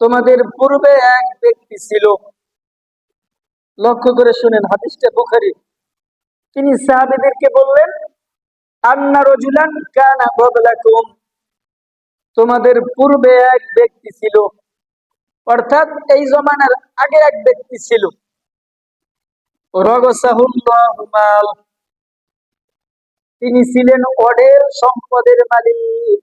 তোমাদের পূর্বে এক ব্যক্তি ছিল। লক্ষ্য করে শুনেন হাদিসটা বুখারি। তিনি সাহাবেদেরকে বললেন, আন্না রজুলান কান কবলাকুম তোমাদের পূর্বে এক ব্যক্তি ছিল। অর্থাৎ এই জমানার আগে এক ব্যক্তি ছিল। রগসাহুল্লাহু তিনি ছিলেন অডের সম্পদের মালিক।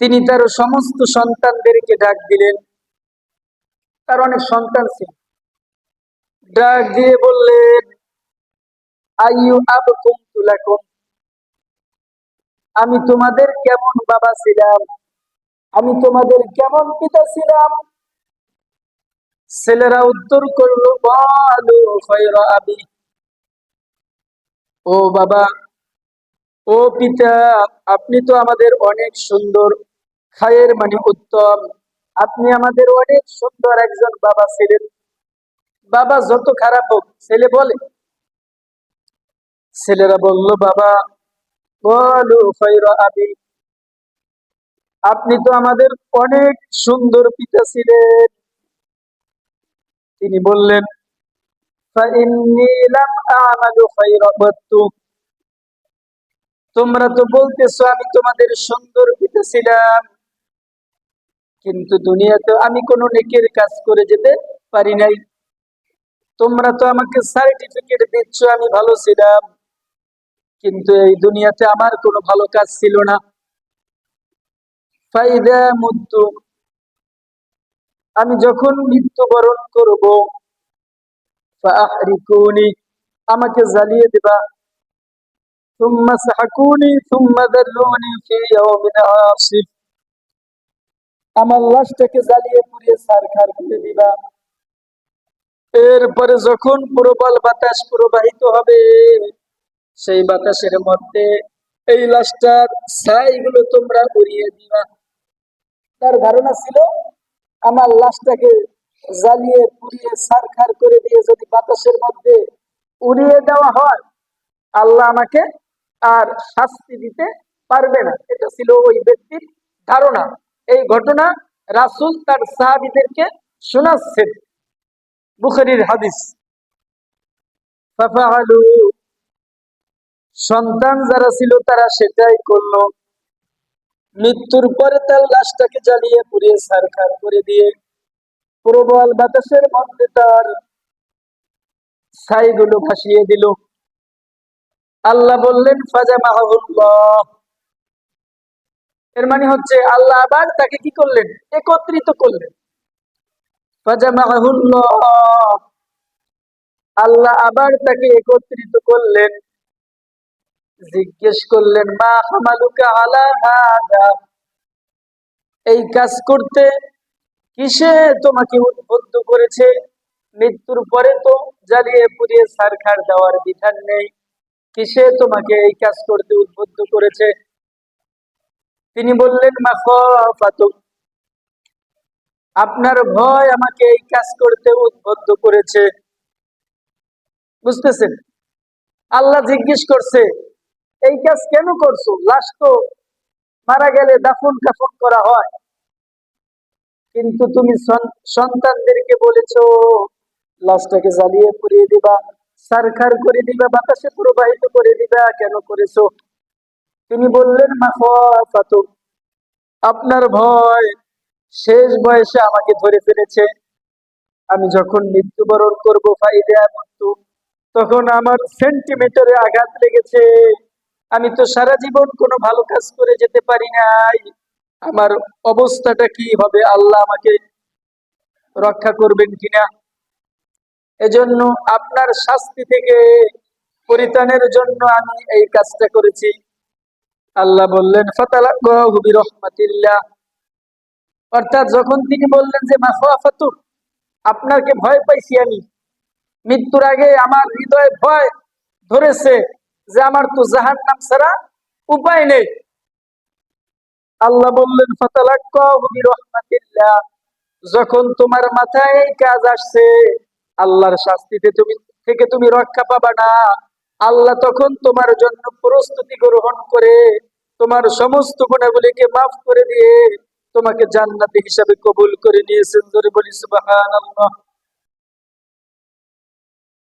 তিনি তার সমস্ত সন্তানদেরকে ডাক দিলেন। তার অনেক সন্তান ছিল। ডাক দিয়ে বললেন আইউ আব তুলাকুম। আমি তোমাদের কেমন বাবা ছিলাম? আমি তোমাদের কেমন পিতা ছিলাম? ছেলেরা উত্তর করল ও বাবা, ও পিতা, আপনি তো আমাদের অনেক সুন্দর খায়ের মানে উত্তম। আপনি আমাদের অনেক সুন্দর একজন বাবা ছিলেন। বাবা যত খারাপ হোক, ছেলে বলে। ছেলেরা বলল, বাবা, বলো আবি। আপনি তো আমাদের অনেক সুন্দর পিতা ছিলেন। তিনি বললেন তোমরা তো বলতেছো আমি তোমাদের সুন্দর পিতা ছিলাম কিন্তু দুনিয়াতে আমি কোন নেকের কাজ করে যেতে পারি নাই। তোমরা তো আমাকে সার্টিফিকেট দিচ্ছ, আমি ভালো ছিলাম, কিন্তু এই দুনিয়াতে আমার কোনো ভালো কাজ ছিল না। ফাইদা মুদ্দু আমি যখন মৃত্যুবরণ করব আমাকে জ্বালিয়ে দেবা। আমার লাশটাকে জ্বালিয়ে পুড়িয়ে করে দিবা। এরপরে যখন প্রবল বাতাস প্রবাহিত হবে, সেই বাতাসের মধ্যে এই লাশটার ছাইগুলো তোমরা উড়িয়ে দিবা। তার ধারণা ছিল আমার লাশটাকে জ্বালিয়ে, পুড়িয়ে সারখার করে দিয়ে যদি বাতাসের মধ্যে উড়িয়ে দেওয়া হয়, আল্লাহ আমাকে আর শাস্তি দিতে পারবে না। এটা ছিল ওই ব্যক্তির ধারণা। এই ঘটনা রাসুল তার সাহাবিদেরকে শোনাচ্ছেন। বুখারির হাদিস। সন্তান যারা ছিল তারা সেটাই করল। মৃত্যুর পরে তার লাশটাকে জ্বালিয়ে পুড়িয়ে সারখার করে দিয়ে প্রবল বাতাসের মধ্যে তার ছাইগুলো ভাসিয়ে দিল। আল্লাহ বললেন ফাজা মাহুল্লাহ এর মানে হচ্ছে আল্লাহ আবার তাকে কি করলেন? একত্রিত করলেন। ফাজা মাহুল্লাহ আল্লাহ আবার তাকে একত্রিত করলেন। জিজ্ঞেস করলেন, মা হামালুকা আলা এই কাজ করতে কিসে তোমাকে উদ্বুদ্ধ করেছে? মৃত্যুর পরে তো জ্বালিয়ে পুড়িয়ে সারখার দেওয়ার বিধান নেই। কিসে তোমাকে এই কাজ করতে উদ্বুদ্ধ করেছে? তিনি বললেন মাফাতু আপনার ভয় আমাকে এই কাজ করতে উদ্বুদ্ধ করেছে। বুঝতেছেন? আল্লাহ জিজ্ঞেস করছে এই কাজ কেন করছ? লাশ তো মারা গেলে দাফন কাফন করা হয়। কিন্তু তুমি সন্তানদেরকে বলেছ, লাশটাকে জ্বালিয়ে পুড়িয়ে দিবা, সারখার করে দিবা, বাতাসে প্রবাহিত করে দিবা, কেন করেছ? তিনি বললেন আপনার ভয় শেষ বয়সে আমাকে ধরে ফেলেছে। আমি যখন মৃত্যুবরণ করব, ফাইদা মৃত্যু তখন আমার সেন্টিমিটারে আঘাত লেগেছে। আমি তো সারা জীবন কোনো ভালো কাজ করে যেতে পারি নাই। আমার অবস্থাটা কি হবে? আল্লাহ আমাকে রক্ষা করবেন কিনা? এজন্য আপনার শাস্তি থেকে পরিত্রাণের জন্য আমি এই কাজটা করেছি। আল্লাহ বললেন অর্থাৎ যখন তিনি বললেন যে মাফাতুর আপনাকে ভয় পাইছি আমি। মৃত্যুর আগে আমার হৃদয়ে ভয় ধরেছে। যে আমার তো জাহান নাম ছাড়া উপায় নেই। আল্লাহ বললেন যখন তোমার মাথায় কাজ আসছে, আল্লাহর শাস্তিতে তুমি, থেকে তুমি রক্ষা পাবা না। আল্লাহ তখন তোমার জন্য প্রস্তুতি গ্রহণ করে তোমার সমস্ত গুণাগুলিকে মাফ করে দিয়ে তোমাকে জান্নাতি হিসাবে কবুল করে নিয়েছেন। ধরে বলি, সুবহানাল্লাহ।